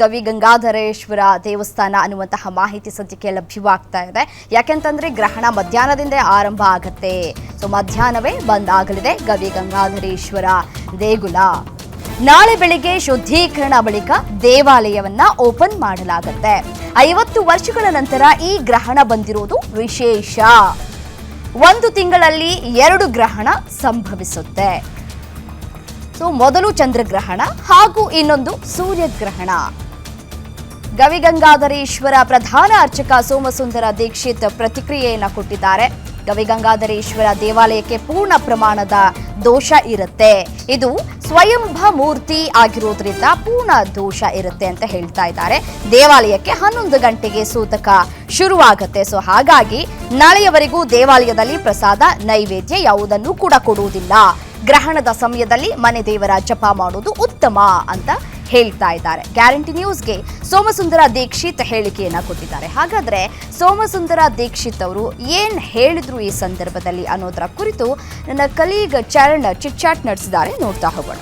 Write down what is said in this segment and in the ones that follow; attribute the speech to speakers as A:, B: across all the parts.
A: ಗವಿ ಗಂಗಾಧರೇಶ್ವರ ದೇವಸ್ಥಾನ ಅನ್ನುವಂತಹ ಮಾಹಿತಿ ಸದ್ಯಕ್ಕೆ ಲಭ್ಯವಾಗ್ತಾ ಇದೆ. ಯಾಕೆಂತಂದ್ರೆ ಗ್ರಹಣ ಮಧ್ಯಾಹ್ನದಿಂದ ಆರಂಭ ಆಗತ್ತೆ. ಸೊ ಮಧ್ಯಾಹ್ನವೇ ಬಂದ್ ಆಗಲಿದೆ ಗವಿ ಗಂಗಾಧರೇಶ್ವರ ದೇಗುಲ. ನಾಳೆ ಬೆಳಿಗ್ಗೆ ಶುದ್ಧೀಕರಣ ಬಳಿಕ ದೇವಾಲಯವನ್ನ ಓಪನ್ ಮಾಡಲಾಗುತ್ತೆ. ಐವತ್ತು ವರ್ಷಗಳ ನಂತರ ಈ ಗ್ರಹಣ ಬಂದಿರುವುದು ವಿಶೇಷ. ಒಂದು ತಿಂಗಳಲ್ಲಿ ಎರಡು ಗ್ರಹಣ ಸಂಭವಿಸುತ್ತೆ. ಸೊ ಮೊದಲು ಚಂದ್ರಗ್ರಹಣ ಹಾಗೂ ಇನ್ನೊಂದು ಸೂರ್ಯಗ್ರಹಣ. ಗವಿಗಂಗಾಧರೇಶ್ವರ ಪ್ರಧಾನ ಅರ್ಚಕ ಸೋಮಸುಂದರ ದೀಕ್ಷಿತ್ ಪ್ರತಿಕ್ರಿಯೆಯನ್ನು ಕೊಟ್ಟಿದ್ದಾರೆ. ಗವಿಗಂಗಾಧರೇಶ್ವರ ದೇವಾಲಯಕ್ಕೆ ಪೂರ್ಣ ಪ್ರಮಾಣದ ದೋಷ ಇರುತ್ತೆ. ಇದು ಸ್ವಯಂಭ ಮೂರ್ತಿ ಆಗಿರೋದ್ರಿಂದ ಪೂರ್ಣ ದೋಷ ಇರುತ್ತೆ ಅಂತ ಹೇಳ್ತಾ ಇದ್ದಾರೆ. ದೇವಾಲಯಕ್ಕೆ ಹನ್ನೊಂದು ಗಂಟೆಗೆ ಸೂತಕ ಶುರುವಾಗುತ್ತೆ. ಸೊ ಹಾಗಾಗಿ ನಾಳೆಯವರೆಗೂ ದೇವಾಲಯದಲ್ಲಿ ಪ್ರಸಾದ, ನೈವೇದ್ಯ ಯಾವುದನ್ನು ಕೂಡ ಕೊಡುವುದಿಲ್ಲ. ಗ್ರಹಣದ ಸಮಯದಲ್ಲಿ ಮನೆ ದೇವರ ಜಪ ಮಾಡುವುದು ಉತ್ತಮ ಅಂತ ಹೇಳ್ತಾ ಇದ್ದಾರೆ. ಗ್ಯಾರಂಟಿ ನ್ಯೂಸ್ಗೆ ಸೋಮಸುಂದರ ದೀಕ್ಷಿತ್ ಹೇಳಿಕೆಯನ್ನ ಕೊಟ್ಟಿದ್ದಾರೆ. ಹಾಗಾದ್ರೆ ಸೋಮಸುಂದರ ದೀಕ್ಷಿತ್ ಅವರು ಏನ್ ಹೇಳಿದ್ರು ಈ ಸಂದರ್ಭದಲ್ಲಿ ಅನ್ನೋದರ ಕುರಿತು ನನ್ನ ಕಲೀಗ್ ಚರಣ್ ಚಿಟ್ಚಾಟ್ ನಡೆಸಿದ್ದಾರೆ. ನೋಡ್ತಾ ಹೋಗೋಣ.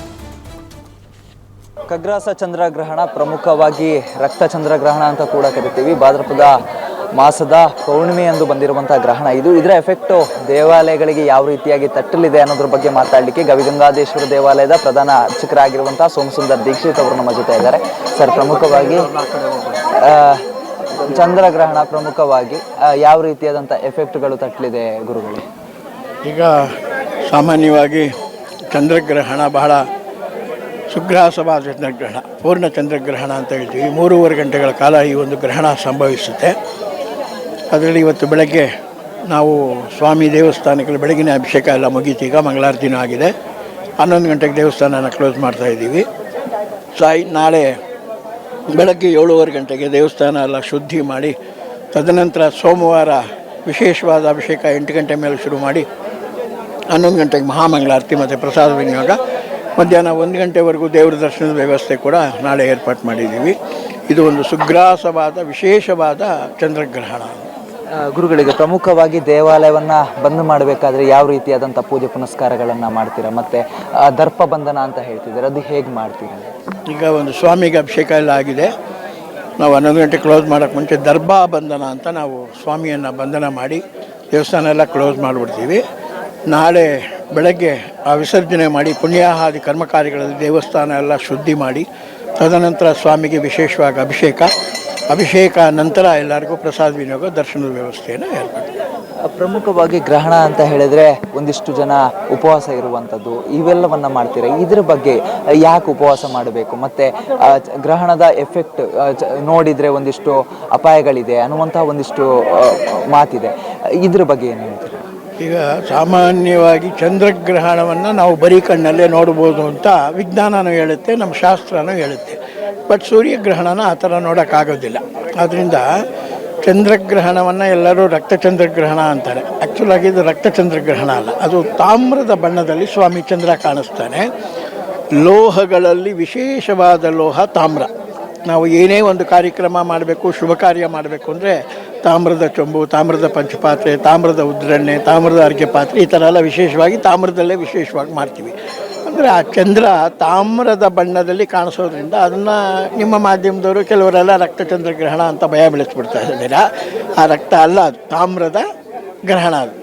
B: ಖಗ್ರಾಸ ಚಂದ್ರಗ್ರಹಣ ಪ್ರಮುಖವಾಗಿ ರಕ್ತ ಚಂದ್ರಗ್ರಹಣ ಅಂತ ಕೂಡ ಕರಿತೀವಿ. ಭಾದ್ರಪದ ಮಾಸದ ಪೌರ್ಣಿಮೆ ಎಂದು ಬಂದಿರುವಂತಹ ಗ್ರಹಣ. ಇದು ಇದರ ಎಫೆಕ್ಟು ದೇವಾಲಯಗಳಿಗೆ ಯಾವ ರೀತಿಯಾಗಿ ತಟ್ಟಲಿದೆ ಅನ್ನೋದ್ರ ಬಗ್ಗೆ ಮಾತಾಡಲಿಕ್ಕೆ ಗವಿಗಂಗಾದೇಶ್ವರ ದೇವಾಲಯದ ಪ್ರಧಾನ ಅರ್ಚಕರಾಗಿರುವಂತಹ ಸೋಮಸುಂದರ್ ದೀಕ್ಷಿತ್ ಅವರು ನಮ್ಮ ಜೊತೆ ಇದ್ದಾರೆ. ಸರ್, ಪ್ರಮುಖವಾಗಿ ಚಂದ್ರಗ್ರಹಣ ಪ್ರಮುಖವಾಗಿ ಯಾವ ರೀತಿಯಾದಂಥ ಎಫೆಕ್ಟ್ಗಳು ತಟ್ಟಲಿದೆ ಗುರುಗಳು?
C: ಈಗ ಸಾಮಾನ್ಯವಾಗಿ ಚಂದ್ರಗ್ರಹಣ ಬಹಳ ಸುಗ್ರಹಸವಾದ ಚಂದ್ರಗ್ರಹಣ, ಪೂರ್ಣ ಚಂದ್ರಗ್ರಹಣ ಅಂತ ಹೇಳ್ತೀವಿ. ಮೂರುವರೆ ಗಂಟೆಗಳ ಕಾಲ ಈ ಒಂದು ಗ್ರಹಣ ಸಂಭವಿಸುತ್ತೆ. ಅದರಲ್ಲಿ ಇವತ್ತು ಬೆಳಗ್ಗೆ ನಾವು ಸ್ವಾಮಿ ದೇವಸ್ಥಾನಕ್ಕೆ ಬೆಳಗಿನ ಅಭಿಷೇಕ ಎಲ್ಲ ಮುಗೀತು. ಈಗ ಮಂಗಳಾರತಿನೂ ಆಗಿದೆ. ಹನ್ನೊಂದು ಗಂಟೆಗೆ ದೇವಸ್ಥಾನನ ಕ್ಲೋಸ್ ಮಾಡ್ತಾ ಇದ್ದೀವಿ. ಸಾಯಿ ನಾಳೆ ಬೆಳಗ್ಗೆ ಏಳುವರೆ ಗಂಟೆಗೆ ದೇವಸ್ಥಾನ ಎಲ್ಲ ಶುದ್ಧಿ ಮಾಡಿ, ತದನಂತರ ಸೋಮವಾರ ವಿಶೇಷವಾದ ಅಭಿಷೇಕ ಎಂಟು ಗಂಟೆ ಮೇಲೆ ಶುರು ಮಾಡಿ, ಹನ್ನೊಂದು ಗಂಟೆಗೆ ಮಹಾಮಂಗಳಾರತಿ ಮತ್ತು ಪ್ರಸಾದ ವಿನಿಯೋಗ. ಮಧ್ಯಾಹ್ನ ಒಂದು ಗಂಟೆವರೆಗೂ ದೇವರ ದರ್ಶನದ ವ್ಯವಸ್ಥೆ ಕೂಡ ನಾಳೆ ಏರ್ಪಾಟ್ ಮಾಡಿದ್ದೀವಿ. ಇದು ಒಂದು ಸುಗ್ರಾಸವಾದ, ವಿಶೇಷವಾದ ಚಂದ್ರಗ್ರಹಣ.
B: ಗುರುಗಳಿಗೆ ಪ್ರಮುಖವಾಗಿ ದೇವಾಲಯವನ್ನ ಬಂದ್ ಮಾಡಬೇಕಾದ್ರೆ ಯಾವ ರೀತಿಯಾದಂಥ ಪೂಜೆ ಪುನಸ್ಕಾರಗಳನ್ನು ಮಾಡ್ತೀರಾ? ಮತ್ತೆ ದರ್ಪ ಬಂಧನ ಅಂತ ಹೇಳ್ತಿದ್ದಾರೆ. ಅದು ಹೇಗೆ ಮಾಡ್ತೀರಾ?
C: ಈಗ ಒಂದು ಸ್ವಾಮಿಗೆ ಅಭಿಷೇಕ ಎಲ್ಲ ಆಗಿದೆ. ನಾವು ಹನ್ನೊಂದು ಗಂಟೆ ಕ್ಲೋಸ್ ಮಾಡೋಕ್ಕೆ ಮುಂಚೆ ದರ್ಬಾ ಬಂಧನ ಅಂತ ನಾವು ಸ್ವಾಮಿಯನ್ನು ಬಂಧನ ಮಾಡಿ ದೇವಸ್ಥಾನ ಎಲ್ಲ ಕ್ಲೋಸ್ ಮಾಡಿಬಿಡ್ತೀವಿ. ನಾಳೆ ಬೆಳಗ್ಗೆ ಆ ವಿಸರ್ಜನೆ ಮಾಡಿ ಪುಣ್ಯಾಹಾದಿ ಕರ್ಮ ಕಾರ್ಯಗಳಲ್ಲಿ ದೇವಸ್ಥಾನ ಎಲ್ಲ ಶುದ್ಧಿ ಮಾಡಿ, ತದನಂತರ ಸ್ವಾಮಿಗೆ ವಿಶೇಷವಾಗಿ ಅಭಿಷೇಕ. ಅಭಿಷೇಕ ನಂತರ ಎಲ್ಲರಿಗೂ ಪ್ರಸಾದ ವಿನಿಯೋಗ ದರ್ಶನದ ವ್ಯವಸ್ಥೆಯನ್ನು
B: ಹೇಳ್ಬೋದು ಪ್ರಮುಖವಾಗಿ ಗ್ರಹಣ ಅಂತ ಹೇಳಿದ್ರೆ ಒಂದಿಷ್ಟು ಜನ ಉಪವಾಸ ಇರುವಂಥದ್ದು ಇವೆಲ್ಲವನ್ನ ಮಾಡ್ತೀರಾ? ಇದ್ರ ಬಗ್ಗೆ ಯಾಕೆ ಉಪವಾಸ ಮಾಡಬೇಕು? ಮತ್ತೆ ಗ್ರಹಣದ ಎಫೆಕ್ಟ್ ನೋಡಿದ್ರೆ ಒಂದಿಷ್ಟು ಅಪಾಯಗಳಿದೆ ಅನ್ನುವಂಥ ಒಂದಿಷ್ಟು ಮಾತಿದೆ. ಇದ್ರ ಬಗ್ಗೆ ಏನು ಹೇಳ್ತೀರಾ?
C: ಈಗ ಸಾಮಾನ್ಯವಾಗಿ ಚಂದ್ರಗ್ರಹಣವನ್ನು ನಾವು ಬರೀ ಕಣ್ಣಲ್ಲೇ ನೋಡ್ಬೋದು ಅಂತ ವಿಜ್ಞಾನನೂ ಹೇಳುತ್ತೆ ನಮ್ಮ ಶಾಸ್ತ್ರನೂ ಹೇಳುತ್ತೆ. ಬಟ್ ಸೂರ್ಯಗ್ರಹಣನ ಆ ಥರ ನೋಡೋಕ್ಕಾಗೋದಿಲ್ಲ. ಆದ್ದರಿಂದ ಚಂದ್ರಗ್ರಹಣವನ್ನು ಎಲ್ಲರೂ ರಕ್ತಚಂದ್ರಗ್ರಹಣ ಅಂತಾರೆ. ಆ್ಯಕ್ಚುಲಾಗಿ ಇದು ರಕ್ತಚಂದ್ರಗ್ರಹಣ ಅಲ್ಲ. ಅದು ತಾಮ್ರದ ಬಣ್ಣದಲ್ಲಿ ಸ್ವಾಮಿ ಚಂದ್ರ ಕಾಣಿಸ್ತಾನೆ. ಲೋಹಗಳಲ್ಲಿ ವಿಶೇಷವಾದ ಲೋಹ ತಾಮ್ರ. ನಾವು ಏನೇ ಒಂದು ಕಾರ್ಯಕ್ರಮ ಮಾಡಬೇಕು, ಶುಭ ಕಾರ್ಯ ಮಾಡಬೇಕು ಅಂದರೆ ತಾಮ್ರದ ಚೊಂಬು, ತಾಮ್ರದ ಪಂಚಪಾತ್ರೆ, ತಾಮ್ರದ ಉದ್ರಣ್ಣೆ, ತಾಮ್ರದ ಅರ್ಗೆ ಪಾತ್ರೆ ಈ ಥರ ಎಲ್ಲ ವಿಶೇಷವಾಗಿ ತಾಮ್ರದಲ್ಲೇ ವಿಶೇಷವಾಗಿ ಮಾಡ್ತೀವಿ. ಅಂದರೆ ಆ ಚಂದ್ರ ತಾಮ್ರದ ಬಣ್ಣದಲ್ಲಿ ಕಾಣಿಸೋದ್ರಿಂದ ಅದನ್ನು ನಿಮ್ಮ ಮಾಧ್ಯಮದವರು ಕೆಲವರೆಲ್ಲ ರಕ್ತಚಂದ್ರಗ್ರಹಣ ಅಂತ ಭಯ ಬೆಳೆಸ್ಬಿಡ್ತಾ ಇದ್ದೀರಾ? ಆ ರಕ್ತ ಅಲ್ಲ, ಅದು ತಾಮ್ರದ ಗ್ರಹಣ ಅದು.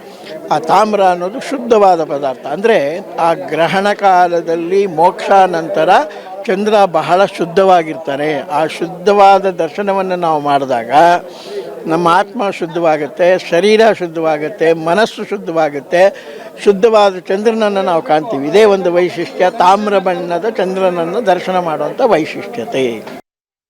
C: ಆ ತಾಮ್ರ ಅನ್ನೋದು ಶುದ್ಧವಾದ ಪದಾರ್ಥ. ಅಂದರೆ ಆ ಗ್ರಹಣ ಕಾಲದಲ್ಲಿ ಮೋಕ್ಷ ನಂತರ ಚಂದ್ರ ಬಹಳ ಶುದ್ಧವಾಗಿರ್ತಾರೆ. ಆ ಶುದ್ಧವಾದ ದರ್ಶನವನ್ನು ನಾವು ಮಾಡಿದಾಗ ನಮ್ಮ ಆತ್ಮ ಶುದ್ಧವಾಗುತ್ತೆ, ಶರೀರ ಶುದ್ಧವಾಗುತ್ತೆ, ಮನಸ್ಸು ಶುದ್ಧವಾಗುತ್ತೆ. ಶುದ್ಧವಾದ ಚಂದ್ರನನ್ನು ನಾವು ಕಾಣ್ತೀವಿ. ಇದೇ ಒಂದು ವೈಶಿಷ್ಟ್ಯ, ತಾಮ್ರ ಬಣ್ಣದ ಚಂದ್ರನನ್ನು ದರ್ಶನ ಮಾಡುವಂಥ ವೈಶಿಷ್ಟ್ಯತೆ.